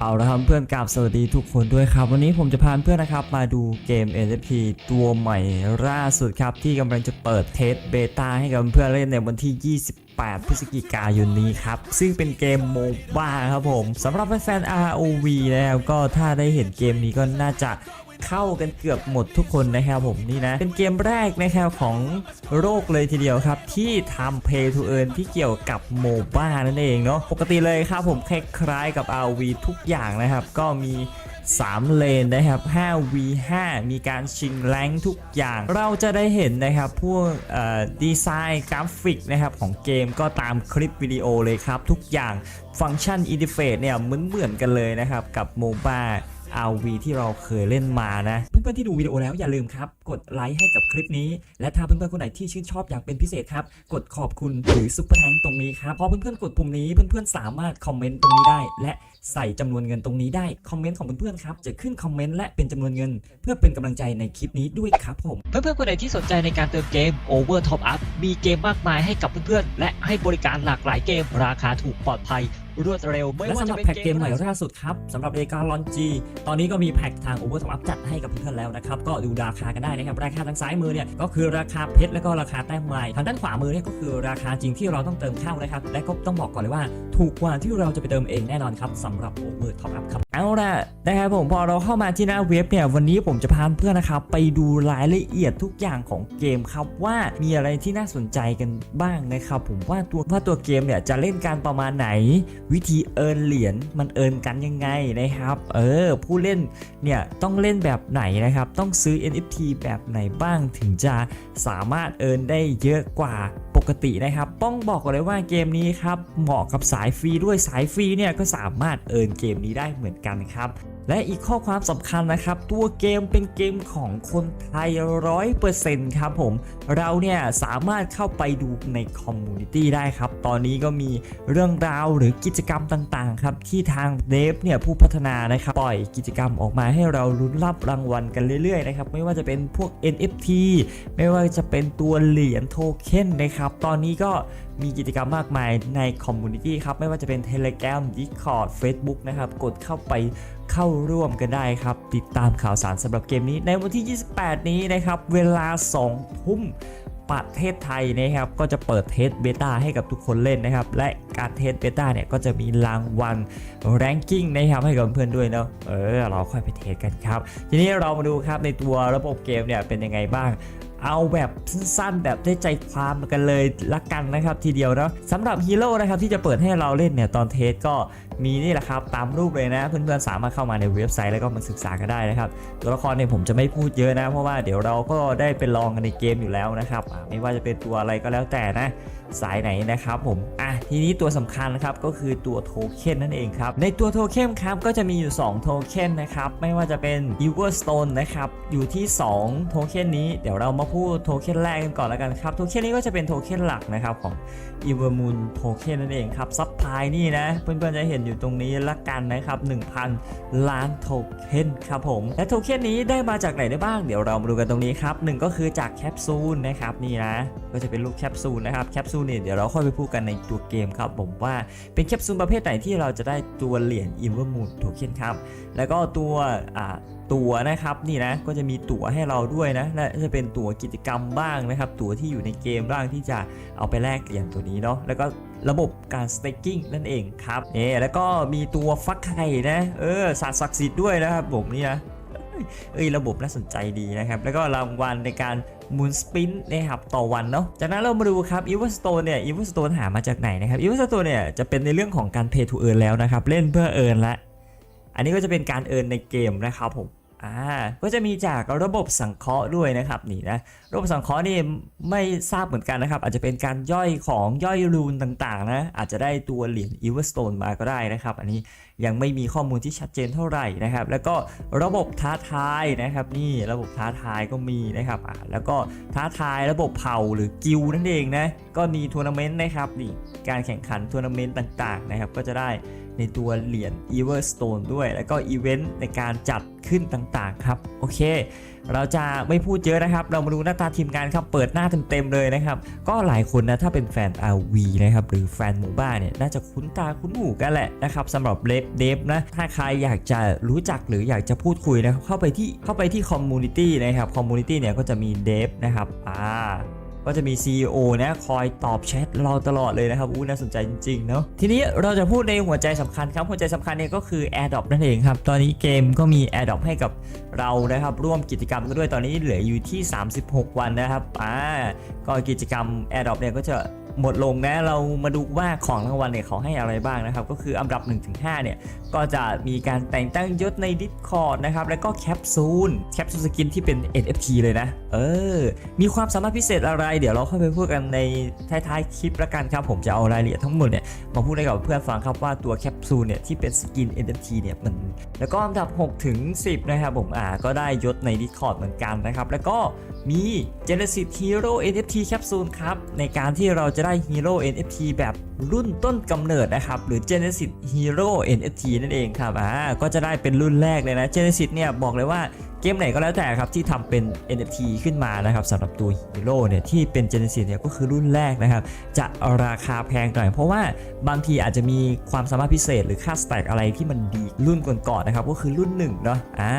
เอาละครับเพื่อนกราบสวัสดีทุกคนด้วยครับ วันนี้ผมจะพาเพื่อนนะครับมาดูเกม NFT ตัวใหม่ล่าสุดครับ ที่กำลังจะเปิดเทสเบต้าให้กับเพื่อนเล่นในวันที่ 28 พฤศจิกายนนี้ครับ ซึ่งเป็นเกมโมบ้าครับผมสำหรับแฟนๆ ROV นะครับก็ถ้าได้เห็นเกมนี้ก็น่าจะ เข้ากันเกือบหมดทุกคนนะครับผมนี่นะ เป็นเกมแรกนะครับของโลกเลยทีเดียวครับ ที่ทำ Pay to Earn ที่เกี่ยวกับโมบ้านั่นเองเนาะปกติเลยครับผมคล้ายๆกับ RV ทุกอย่างนะครับ ก็มี3 เลนนะครับ 5v5 มีการชิงแรงทุกอย่าง เราจะได้เห็นนะครับ พวกดีไซน์กราฟิกนะครับของเกมก็ตามคลิปวิดีโอเลยครับ ทุกอย่างฟังก์ชันอินเทอร์เฟซเนี่ยเหมือนเหมือนๆกันเลยนะครับ กับโมบ้า RV ที่เราเคยเล่นมานะ เพื่อนๆที่ดูวิดีโอแล้วอย่าลืมครับ กดไลค์ให้กับคลิปนี้ และถ้าเพื่อนๆคนไหนที่ชื่นชอบอย่างเป็นพิเศษครับ กดขอบคุณหรือซุปเปอร์แทงตรงนี้ครับพอเพื่อนๆกดปุ่มนี้เพื่อนๆสามารถคอมเมนต์ตรงนี้ได้ และใส่จำนวนเงินตรงนี้ได้คอมเมนต์ของเพื่อนๆครับจะขึ้นคอมเมนต์และเป็นจำนวนเงิน เพื่อเป็นกำลังใจในคลิปนี้ด้วยครับผมเพื่อนๆคนไหนที่สนใจในการเติมเกม Over Top Up มีเกมมากมายให้กับเพื่อนๆและให้บริการหลากหลายเกมราคาถูกปลอดภัย รวดเร็ว ไม่และว่าสำหจะรับเป็นแพ็กเกมใหม่ล่าสุดครับสำหรับเอกาลอนจีตอนนี้ก็มีแพ็กทาง Over Top Up จัดให้กับเพื่อนๆแล้วนะครับ ก็ดูราคากันได้นะครับ ราคาทางซ้ายมือเนี่ยก็คือราคาเพชรและก็ราคาแต้มไม้ทางด้านขวามือเนี่ยก็คือราคาจริงที่เราต้องเติมเข้านะครับ และก็ต้องบอกก่อนเลยว่า ถูกกว่าที่เราจะไปเติมเองแน่นอนครับสำหรับ Over Top Up ครับ เอาล่ะนะครับผมพอเราเข้ามาที่หน้าเว็บเนี่ยวันนี้ผมจะพาเพื่อนนะครับไปดูรายละเอียดทุกอย่างของเกมครับว่ามีอะไรที่น่าสนใจกันบ้างนะครับผมว่าตัวว่าตัวเกมเนี่ยจะเล่นการประมาณไหน วิธีเอินเหรียญมันเอินกันยังไงนะครับ เออผู้เล่นเนี่ยต้องเล่นแบบไหนนะครับ ต้องซื้อ NFT แบบไหนบ้างถึงจะสามารถเอินได้เยอะกว่า ปกตินะครับ ต้องบอกเลยว่าเกมนี้ครับเหมาะกับสายฟรีด้วยสายฟรีเนี่ยก็สามารถเอินเกมนี้ได้เหมือนกันครับ และอีกข้อความสำคัญนะครับ ตัวเกมเป็นเกมของคนไทยร้อยเปอร์เซ็นต์ครับผม เราเนี่ยสามารถเข้าไปดูในคอมมูนิตี้ได้ครับ ตอนนี้ก็มีเรื่องราวหรือกิจกรรมต่างๆครับ ที่ทางเดฟเนี่ยผู้พัฒนานะครับ ปล่อยกิจกรรมออกมาให้เราลุ้นรับรางวัลกันเรื่อยๆนะครับ ไม่ว่าจะเป็นพวก NFT ไม่ว่าจะเป็นตัวเหรียญโทเค็นนะครับ ตอนนี้ก็ มีกิจกรรมมากมายในคอมมูนิตี้ครับ ไม่ว่าจะเป็น Telegram Discord Facebook นะครับ กดเข้าไปเข้าร่วมกันได้ครับ ติดตามข่าวสารสำหรับเกมนี้ ในวันที่ 28 นี้นะครับ เวลา 2 ทุ่มประเทศไทยนะครับก็จะเปิดเทสเบต้าให้กับทุกคนเล่นนะครับ และการเทสเบต้าเนี่ยก็จะมีรางวัลแรงกิ้งนะครับให้กับเพื่อนด้วยเนาะเออเราค่อยไปเทสกันครับ ทีนี้เรามาดูครับในตัวระบบเกมเนี่ยเป็นยังไงบ้าง เอาแบบสั้นๆ แบบได้ใจความกันเลยละกันนะครับทีเดียวนะสำหรับฮีโร่นะครับที่จะเปิดให้เราเล่นเนี่ยตอนเทสก็ มีนี่แหละครับตามรูปเลยนะ เพื่อนๆสามารถเข้ามาในเว็บไซต์แล้วก็มาศึกษากันได้นะครับตัวละครเนี่ยผมจะไม่พูดเยอะนะ เพราะว่าเดี๋ยวเราก็ได้ไปลองกันในเกมอยู่แล้วนะครับไม่ว่าจะเป็นตัวอะไรก็แล้วแต่นะสายไหนนะครับผมอะทีนี้ตัวสำคัญนะครับก็คือตัวโทเค็นนั่นเองครับในตัวโทเค็นครับก็จะมีอยู่ 2 โทเค็นนะครับไม่ว่าจะเป็น e v e r Stone นะครับอยู่ที่ 2 โทเค็นนี้เดี๋ยวเรามาพูดโทเค็นแรกกันก่อนแล้วกันครับโทเค็นนี้ก็จะเป็นโทเค็นหลักนะครับของ e v e r Moon โทเค็นนั่นเองครับซับพลายนี่นะเพื่อนๆจะเห็นอยู่ตรงนี้ละกันนะครับ 1,000 ล้านโทเค็นครับผม และโทเค็นนี้ได้มาจากไหนได้บ้างเดี๋ยวเรามาดูกันตรงนี้ครับหนึ่งก็คือจากแคปซูลนะครับนี่นะก็จะเป็นรูปแคปซูลนะครับแคปซูลเนี่ยเดี๋ยวเราค่อยไปพูดกันในตัวเกมครับผมว่าเป็นแคปซูลประเภทไหนที่เราจะได้ตัวเหรียญอินเวอร์มูนโทเค็นครับแล้วก็ตัวอ่า ตั๋วนะครับนี่นะก็จะมีตั๋วให้เราด้วยนะและจะเป็นตั๋วกิจกรรมบ้างนะครับ ตั๋วที่อยู่ในเกมบ้างที่จะเอาไปแลกเหรียญตัวนี้เนาะแล้วก็ระบบการ staking นั่นเองครับนี่แล้วก็มีตัวฟักไข่นะเออศาสตร์ศักดิ์สิทธิ์ด้วยนะครับผมนี่นะเอ้ยระบบน่าสนใจดีนะครับ แล้วก็รางวัลในการมูนสปินนะครับต่อวันเนาะจากนั้นเรามาดูครับอีเวอร์สโตนเนี่ยอีเวอร์สโตนหามาจากไหนนะครับอีเวอร์สโตนเนี่ยจะเป็นในเรื่องของการ pay to earn แล้วนะครับ เล่นเพื่อเอิร์นละ อันนี้ก็จะเป็นการเอิร์นในเกมนะครับผม อ่าก็จะมีจากระบบสังเคราะห์ด้วยนะครับนี่นะระบบสังเคราะห์นี่ไม่ทราบเหมือนกันนะครับ อาจจะเป็นการย่อยของย่อยรูนต่างๆนะอาจจะได้ตัวเหรียญอีเวอร์สโตนมาก็ได้นะครับ อันนี้ยังไม่มีข้อมูลที่ชัดเจนเท่าไหร่นะครับ แล้วก็ระบบท้าทายนะครับ นี่ระบบท้าทายก็มีนะครับอ่าแล้วก็ท้าทายระบบเผ่าหรือกิลนั่นเองนะก็มีทัวร์นาเมนต์นะครับนี่การแข่งขันทัวร์นาเมนต์ต่างๆนะครับ ก็จะได้ ในตัวเหรียญ e v e r Stone ด้วย แล้วก็อีเวนต์ในการจัดขึ้นต่างๆครับ โอเค เราจะไม่พูดเยอะนะครับ เรามาดูหน้าตาทีมงานครับ เปิดหน้าเต็มๆเลยนะครับ ก็หลายคนนะถ้าเป็นแฟน RV นะครับ หรือแฟนหมู่บ้านเนี่ย น่าจะคุ้นตาคุ้นหูกันแหละนะครับสำหรับเลฟเดฟนะ ถ้าใครอยากจะรู้จักหรืออยากจะพูดคุยนะครับ เข้าไปที่เข้าไปที่คอมมูนิตี้นะครับคอมมูนิตี้เนี่ยก็จะมีเดฟนะครับ อ่า ก็จะมี CEO นะคอยตอบแชทเราตลอดเลยนะครับอู้น่าสนใจจริงๆเนาะทีนี้เราจะพูดในหัวใจสำคัญครับหัวใจสำคัญเนี่ยก็คือ AirDrop นั่นเองครับ ตอนนี้เกมก็มี AirDrop ให้กับเรานะครับ ร่วมกิจกรรมกันด้วยตอนนี้เหลืออยู่ที่ 36 วันนะครับอ่าก็กิจกรรม AirDrop เนี่ยก็จะ หมดลงนะเรามาดูว่าของรางวัลเนี่ยเขาให้อะไรบ้างนะครับ ก็คืออันดับ 1-5 เนี่ย ก็จะมีการแต่งตั้งยศใน Discord นะครับ แล้วก็แคปซูลแคปซูลสกินที่เป็น NFT เลยนะ เออ มีความสามารถพิเศษอะไร เดี๋ยวเราค่อยไปพูดกันในท้ายๆคลิปละกันครับ ผมจะเอารายละเอียดทั้งหมดเนี่ยมาพูดให้กับเพื่อนฟังครับว่าตัวแคปซูลเนี่ยที่เป็นสกิน NFT เนี่ยมัน แล้วก็อันดับ6ถึง10 นะครับผมอ่าก็ได้ยศใน Discord เหมือนกันนะครับแล้วก็มี Genesis Hero NFT แคปซูลครับในการที่เราจะได้ Hero NFT แบบรุ่นต้นกำเนิดนะครับ หรือ Genesis Hero NFT นั่นเองครับอ่าก็จะได้เป็นรุ่นแรกเลยนะ Genesis เนี่ยบอกเลยว่า เกมไหนก็แล้วแต่ครับที่ทำเป็น NFT ขึ้นมานะครับสำหรับตัว Hero เนี่ยที่เป็น Genesis เนี่ยก็คือรุ่นแรกนะครับ จะราคาแพงหน่อย เพราะว่าบางทีอาจจะมีความสามารถพิเศษ หรือค่าสแต็กอะไรที่มันดีรุ่นก่อนๆนะครับ ก็คือรุ่น1เนาะอ่า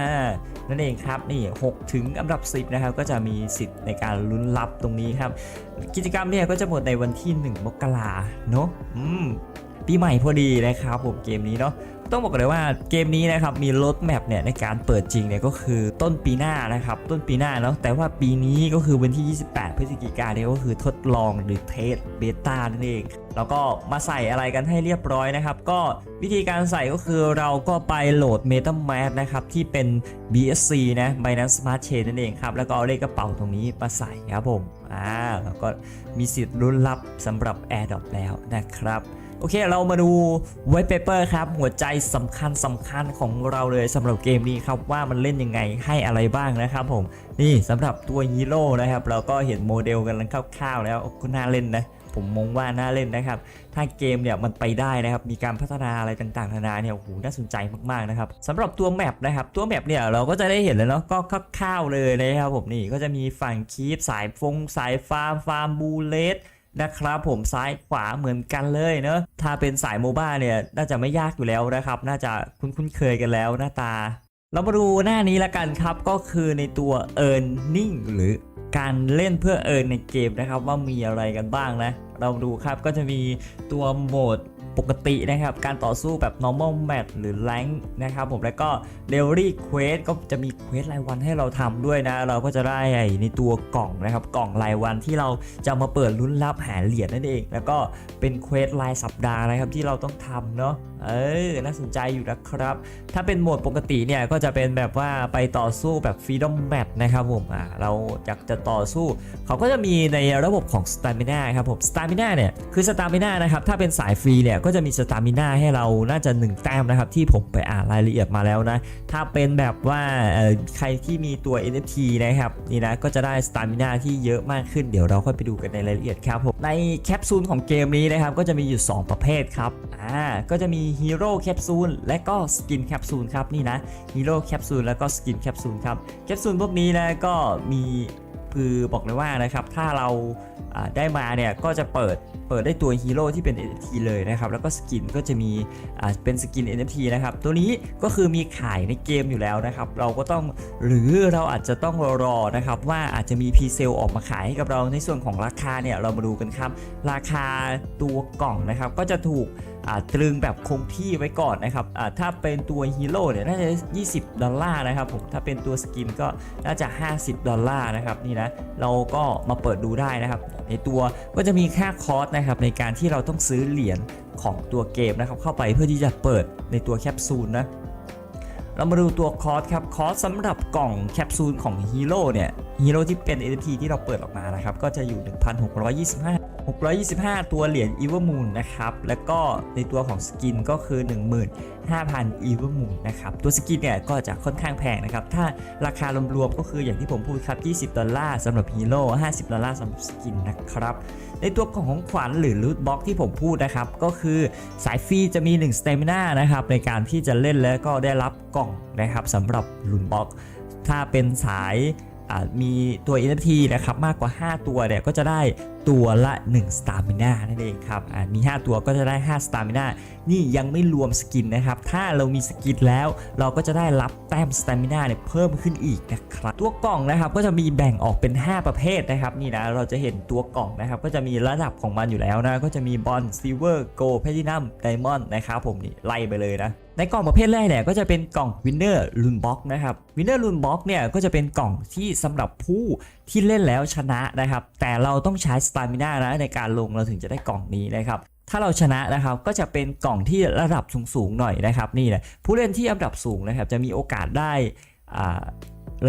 นั่นเองครับนี่6ถึงอันดับ 10นะครับก็จะมีสิทธิ์ในการลุ้นรับตรงนี้ครับ กิจกรรมเนี่ยก็จะหมดในวันที่ 1 มกราเนาะอืม ปีใหม่พอดีนะครับผมเกมนี้เนาะต้องบอกเลยว่าเกมนี้นะครับมีรถแมพเนี่ยในการเปิดจริงเนี่ยก็คือต้นปีหน้านะครับต้นปีหน้าเนาะแต่ว่าปีนี้ก็คือวันที่ 28 พฤศจิกายนเนี่ยก็คือทดลองหรือเทสเบต้านั่นเองแล้วก็มาใส่อะไรกันให้เรียบร้อยนะครับ ก็วิธีการใส่ก็คือเราก็ไปโหลด MetaMask นะครับที่เป็น BSC นะ Binance Smart Chain นั่นเองครับแล้วก็เอาเลขกระเป๋าตรงนี้มาใส่ครับผมอ่าแล้วก็มีสิทธิ์ลุ้นรับสำหรับ AirDrop แล้วนะครับ โอเคเรามาดู White Paper ครับ หัวใจสำคัญสำคัญของเราเลยสำหรับเกมนี้ครับ ว่ามันเล่นยังไงให้อะไรบ้างนะครับผม นี่สำหรับตัวฮีโร่นะครับ เราก็เห็นโมเดลกันแล้วคร่าวๆแล้วก็น่าเล่นนะผมมองว่าน่าเล่นนะครับ ถ้าเกมเนี่ยมันไปได้นะครับ มีการพัฒนาอะไรต่างๆนานาเนี่ย โอ้โห น่าสนใจมากๆนะครับสำหรับตัวแมปนะครับ ตัวแมปเนี่ยเราก็จะได้เห็นแล้วเนาะ ก็คร่าวๆเลยนะครับผมนี่ ก็จะมีฝั่งคีปสายฟง สายฟาร์ม ฟาร์มบูเลส นะครับผมซ้ายขวาเหมือนกันเลยเนอะถ้าเป็นสายโมบ้าเนี่ยน่าจะไม่ยากอยู่แล้วนะครับ น่าจะคุ้นๆเคยกันแล้วหน้าตา เรามาดูหน้านี้ละกันครับก็คือในตัว e a r n i n g หรือการเล่นเพื่อเอินในเกมนะครับว่ามีอะไรกันบ้างนะ เราดูครับก็จะมีตัวโหมด ปกตินะครับ การต่อสู้แบบ normal match หรือ rank นะครับผมแล้วก็ daily quest ก็จะมีเควสรายวันให้เราทำด้วยนะ เราก็จะได้ในตัวกล่องนะครับ กล่องรายวันที่เราจะมาเปิดลุ้นรับหาเหรียญนั่นเอง แล้วก็เป็นเควสรายสัปดาห์นะครับที่เราต้องทำเนาะเออน่าสนใจอยู่นะครับ ถ้าเป็นโหมดปกติเนี่ยก็จะเป็นแบบว่าไปต่อสู้แบบ Freedom Match นะครับผมอ่าเราอยากจะต่อสู้ เขาก็จะมีในระบบของ Stamina ครับผม Stamina เนี่ยคือ Stamina นะครับถ้าเป็นสายฟรีเนี่ยก็ก็จะมี Stamina ให้เราน่าจะ 1 แต้มนะครับที่ผมไปอ่านรายละเอียดมาแล้วนะ ถ้าเป็นแบบว่าใครที่มีตัว NFT นะครับนี่นะก็จะได้ Stamina ที่เยอะมากขึ้นเดี๋ยวเราค่อยไปดูกันในรายละเอียดครับผมในแคปซูลของเกมนี้นะครับก็จะมีอยู่ 2 ประเภทครับอ่าก็จะมีฮีโร่แคปซูลและก็สกินแคปซูลครับนี่นะฮีโร่แคปซูลแล้วก็สกินแคปซูลครับแคปซูลพวกนี้นะก็มี คือบอกเลยว่านะครับถ้าเราได้มาเนี่ยก็จะเปิดเปิดได้ตัวฮีโร่ที่เป็น NFT เลยนะครับแล้วก็สกินก็จะมีเป็นสกิน NFT นะครับตัวนี้ก็คือมีขายในเกมอยู่แล้วนะครับเราก็ต้องหรือเราอาจจะต้องรอนะครับว่าอาจจะมีพรีเซลออกมาขายให้กับเราในส่วนของราคาเนี่ยเรามาดูกันครับราคาตัวกล่องนะครับก็จะถูก ตรึงแบบคงที่ไว้ก่อนนะครับถ้าเป็นตัวฮีโร่เนี่ยน่าจะ 20 ดอลลาร์นะครับผมถ้าเป็นตัวสกินก็น่าจะ 50 ดอลลาร์นะครับนี่นะเราก็มาเปิดดูได้นะครับ ในตัวก็จะมีค่าคอร์สนะครับในการที่เราต้องซื้อเหรียญของตัวเกมนะครับเข้าไปเพื่อที่จะเปิดในตัวแคปซูลนะเรามาดูตัวคอร์สครับ คอร์สสำหรับกล่องแคปซูลของฮีโร่เนี่ยฮีโร่ที่เป็น NFT ที่เราเปิดออกมานะครับ ก็จะอยู่ 1,625 625 ตัวเหรียญ e v e r Moon นะครับ แล้วก็ในตัวของสกินก็คือ 15,000 e v e r Moon นนะครับ ตัวสกินเนี่ยก็จะค่อนข้างแพงนะครับ ถ้าราคารวมๆก็คืออย่างที่ผมพูดครับ 20 ดอลลาร์สำหรับฮีโร่50 ดอลลาร์สำหรับสกินนะครับ ในตัวกล่องของขวัญหรือลูทบ็อกที่ผมพูดนะครับ ก็คือสายฟรีจะมี1 Stamina นะครับในการที่จะเล่นแล้วก็ได้รับกล่องนะครับสำหรับลูทบ็อก ถ้าเป็นสายมีตัว NFT นะครับมากกว่า 5 ตัวเนี่ยก็จะได้ตัวละ1 Stamina นั่นเองครับอ่ามี 5 ตัวก็จะได้ 5 Stamina นี่ยังไม่รวมสกินนะครับ ถ้าเรามีสกินแล้วเราก็จะได้รับแต้ม Stamina เนี่ยเพิ่มขึ้นอีกนะครับ ตัวกล่องนะครับก็จะมีแบ่งออกเป็น 5 ประเภทนะครับนี่นะเราจะเห็นตัวกล่องนะครับก็จะมีระดับของมันอยู่แล้วนะก็จะมีบอลซิลเวอร์โกลด์แพทินัมไดมอนด์นะครับผมนี่ไล่ไปเลยนะในกล่องประเภทแรกเนี่ยก็จะเป็นกล่องวินเนอร์ลูนบ็อกนะครับวินเนอร์ลูนบ็อกเนี่ยก็จะเป็นกล่องที่สำหรับผู้ที่เล่นแล้วชนะนะครับแต่เราต้องใช้สตามิน่านะในการลงเราถึงจะได้กล่องนี้นะครับถ้าเราชนะนะครับก็จะเป็นกล่องที่ระดับสูงๆหน่อยนะครับนี่แหละผู้เล่นที่อันดับสูงนะครับจะมีโอกาสได้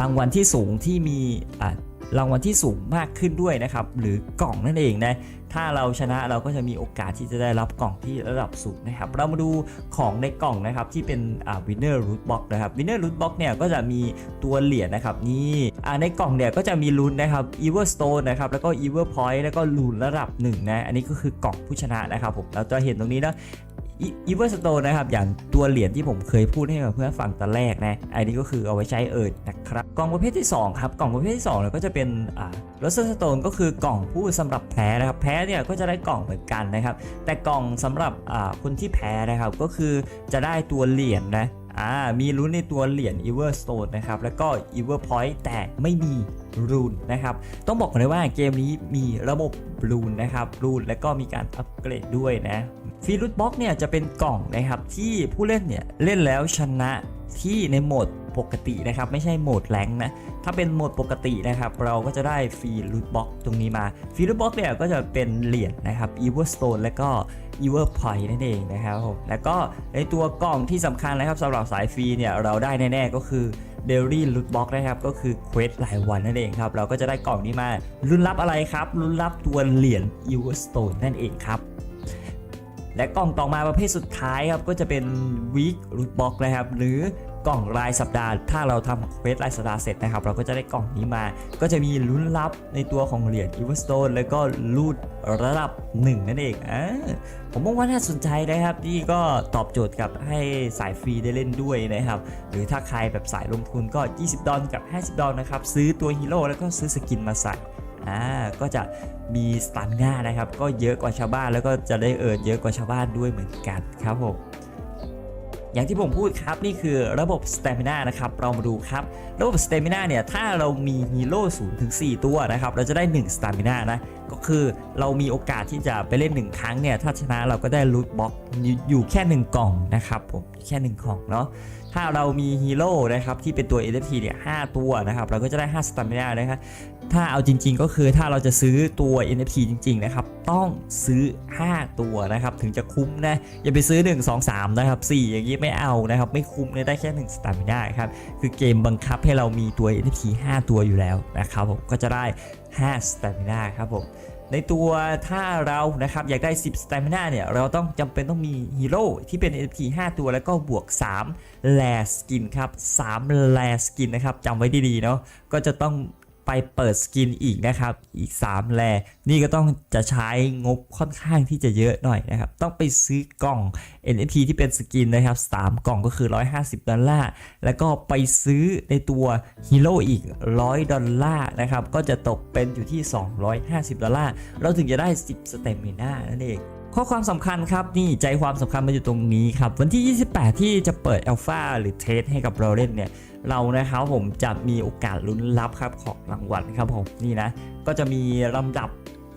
รางวัลที่สูงที่มีอ่า รางวัลที่สูงมากขึ้นด้วยนะครับ หรือกล่องนั่นเองนะ ถ้าเราชนะเราก็จะมีโอกาสที่จะได้รับกล่องที่ระดับสูงนะครับ เรามาดูของในกล่องนะครับที่เป็นอ่า winner root box นะครับ winner root box เนี่ยก็จะมีตัวเหรียญนะครับนี่อ่าในกล่องเนี่ยก็จะมีลุ้นนะครับ ever stone นะครับแล้วก็ ever point แล้วก็ลูนระดับหนึ่งนะอันนี้ก็คือกล่องผู้ชนะนะครับผมเราจะเห็นตรงนี้นะ อีเวอร์สโตนนะครับ อย่างตัวเหรียญที่ผมเคยพูดให้กับเพื่อนฟังตอนแรกนะ อันนี้ก็คือเอาไว้ใช้เอิร์นะครับ กล่องประเภทที่ 2 ครับ กล่องประเภทที่2เนี่ยก็จะเป็นอ่าโรสสโตนก็คือกล่องผู้สำหรับแพ้นะครับ แพ้เนี่ยก็จะได้กล่องเหมือนกันนะครับ แต่กล่องสำหรับอ่าคนที่แพ้นะครับก็คือจะได้ตัวเหรียญนะอ่ามีลุ้นในตัวเหรียญ e v e r Stone นะครับ แล้วก็ e v e r Point แต่ไม่มีรูนนะครับ ต้องบอกก่อนเลยว่าเกมนี้มีระบบรูนนะครับ รูนแล้วก็มีการอัปเกรดด้วยนะ ฟีรูทบ็อกเนี่ยจะเป็นกล่องนะครับที่ผู้เล่นเนี่ยเล่นแล้วชนะที่ในโหมดปกตินะครับ ไม่ใช่โหมดแรงนะ ถ้าเป็นโหมดปกตินะครับ เราก็จะได้ฟรีรูทบ็อกตรงนี้มาฟรีรูทบ็อกเนี่ยก็จะเป็นเหรียญนะครับ e v e r Stone แล้วก็ e v e r Point นั่นเองนะครับผมแล้วก็ในตัวกล่องที่สำคัญนะครับสำหรับสายฟรีเนี่ยเราได้แน่ๆก็คือเดลี่ลูทบ็อกนะครับ ก็คือเควสรายวันนั่นเองครับ เราก็จะได้กล่องนี้มาลุ้นรับอะไรครับลุ้นรับตัวเหรียญ e v e r Stone นั่นเองครับ และกล่องต่อมาประเภทสุดท้ายครับก็จะเป็น Week Loot Box นะครับหรือกล่องรายสัปดาห์ ถ้าเราทำเควสรายสัปดาห์เสร็จนะครับ เราก็จะได้กล่องนี้มา ก็จะมีลุ้นรับในตัวของเหรียญ e v e r Stone แล้วก็ลูดระดับ 1 นั่นเองอผมมองว่าน่าสนใจนะครับนี่ก็ตอบโจทย์กับให้สายฟรีได้เล่นด้วยนะครับ หรือถ้าใครแบบสายลงทุนก็ 20 ดอลกับ 50 ดอลนะครับ ซื้อตัวฮีโร่แล้วก็ซื้อสกินมาใส่ อ่าก็จะมีสตันง่านะครับ ก็เยอะกว่าชาวบ้านแล้วก็จะได้เอิร์ดเยอะกว่าชาวบ้านด้วยเหมือนกันครับผมอย่างที่ผมพูดครับนี่คือระบบสเตมิน่านะครับเรามาดูครับ ระบบสเตมิน่าเนี่ยถ้าเรามีฮีโร่ศูนย์ถึง4ตัวนะครับเราจะได้1สตามิน่านะ ก็คือเรามีโอกาสที่จะไปเล่น 1 ครั้งเนี่ยถ้าชนะเราก็ได้ลูทบ็อกอยู่แค่ 1 กล่องนะครับผมแค่ 1 กล่องเนาะถ้าเรามีฮีโร่นะครับที่เป็นตัว NFT เนี่ย5ตัวนะครับเราก็จะได้5สตามิน่านะครับถ้าเอาจริง ๆ ก็คือถ้าเราจะซื้อตัว NFT จริง ๆ นะครับ ต้องซื้อ 5 ตัวนะครับ ถึงจะคุ้มนะ อย่าไปซื้อ 1 2 3 นะครับ 4 อย่างนี้ไม่เอานะครับ ไม่คุ้มเลยได้แค่ 1 สตามิน่าครับ คือเกมบังคับให้เรามีตัว NFT 5 ตัวอยู่แล้วนะครับผมก็จะได้ 5สตามิน่าครับผมในตัวถ้าเรานะครับอยากได้ 10 Stamina เนี่ยเราต้องจำเป็นต้องมีฮีโร่ที่เป็น NFT 5 ตัวแล้วก็บวก 3 แลสกินครับ 3 แลสกินนะครับจำไว้ดีๆเนาะก็จะต้อง ไปเปิดสกินอีกนะครับ อีก 3 แล นี่ก็ต้องจะใช้งบค่อนข้างที่จะเยอะหน่อยนะครับ ต้องไปซื้อกล่อง NFT ที่เป็นสกินนะครับ 3 กล่องก็คือ 150 ดอลลาร์ แล้วก็ไปซื้อในตัวฮีโร่อีก 100 ดอลลาร์นะครับ ก็จะตกเป็นอยู่ที่ 250 ดอลลาร์ เราถึงจะได้ 10 สเตมิน่านั่นเอง ข้อความสำคัญครับนี่ใจความสำคัญมันอยู่ตรงนี้ครับ วันที่ 28 ที่จะเปิดอัลฟาหรือเทสให้กับเราเล่นเนี่ยเรานะครับผมจะมีโอกาสลุ้นรับครับของรางวัลครับผมนี่นะ ก็จะมีลำดับ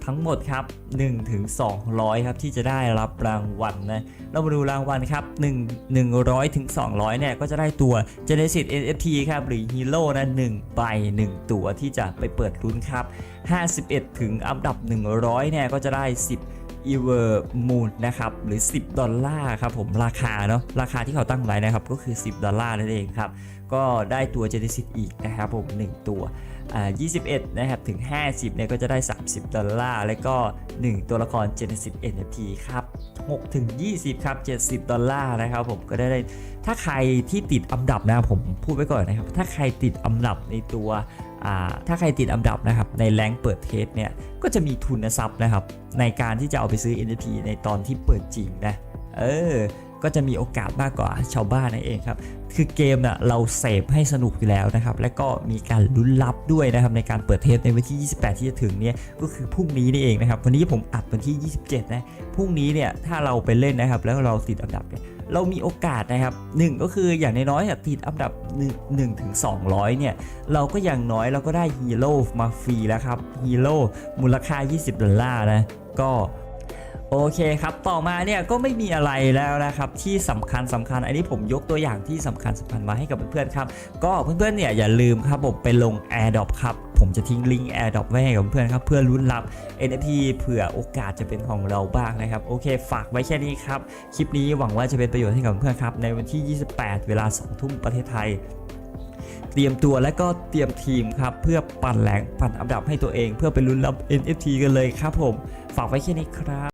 ทั้งหมดครับ1ถึง200 ครับที่จะได้รับรางวัลนะเรามาดูรางวัลครับ1 100ถึง200 เนี่ยก็จะได้ตัว Genesis NFT ครับหรือ Hero นะ1ใบ1 ตัวที่จะไปเปิดลุ้นครับ 51 ถึงอันดับ 100 เนี่ยก็จะได้ 10 e v e r Moon นะครับหรือ 10 ดอลลาร์ครับผมราคาเนาะราคาที่เขาตั้งไว้นะครับก็คือ 10 ดอลลาร์นั่นเองครับ ก็ได้ตัว Genesis อีกนะครับผม 1 ตัวอ่า21 นะครับ ถึง 50 เนี่ยก็จะได้ 30 ดอลลาร์ แล้วก็ 1 ตัวละคร Genesis NFT ครับ 6 ถึง 20 ครับ 70 ดอลลาร์นะครับผมก็ได้ ถ้าใครที่ติดอันดับนะผมพูดไว้ก่อนนะครับ ถ้าใครติดอันดับในตัว ถ้าใครติดอันดับนะครับในแรงเปิดเทสเนี่ยก็จะมีทุนทรัพย์นะครับ ในการที่จะเอาไปซื้อ NFT ในตอนที่เปิดจริงนะเออก็จะมีโอกาสมากกว่าชาวบ้านนั่นเองครับ คือเกมน่ะเราเสพให้สนุกอยู่แล้วนะครับ และก็มีการลุ้นลับด้วยนะครับในการเปิดเทสในวันที่ 28 ที่จะถึงเนี่ยก็คือพรุ่งนี้นี่เองนะครับ วันนี้ผมอัดวันที่ 27 นะ พรุ่งนี้เนี่ยถ้าเราไปเล่นนะครับ แล้วเราติดอันดับเนี่ย เรามีโอกาสนะครับหนึ่งก็คืออย่างน้อยๆติดอันดับ1 1ถึง200 เนี่ย เราก็อย่างน้อยเราก็ได้ฮีโร่มาฟรีแล้วครับฮีโร่มูลค่า 20 ดอลลาร์นะ ก็ โอเคครับต่อมาเนี่ยก็ไม่มีอะไรแล้วนะครับที่สำคัญสำคัญอันนี้ผมยกตัวอย่างที่สำคัญสำคัญมาให้กับเพื่อนๆครับ ก็เพื่อนๆเนี่ยอย่าลืมครับผมไปลง AirDrop ครับผมจะทิ้งลิงก์ AirDrop ไว้ให้กับเพื่อนๆครับเพื่อลุ้นรับ NFT เผื่อโอกาสจะเป็นของเราบ้างนะครับโอเค ฝากไว้แค่นี้ครับคลิปนี้หวังว่าจะเป็นประโยชน์ให้กับเพื่อนๆครับในวันที่ 28 เวลา2ทุ่มประเทศไทยเตรียมตัวและก็เตรียมทีมครับ เพื่อปั่นแหลงปั่นอันดับให้ตัวเอง เพื่อไปลุ้นรับ NFT กันเลยครับผม ฝากไว้แค่นี้ครับ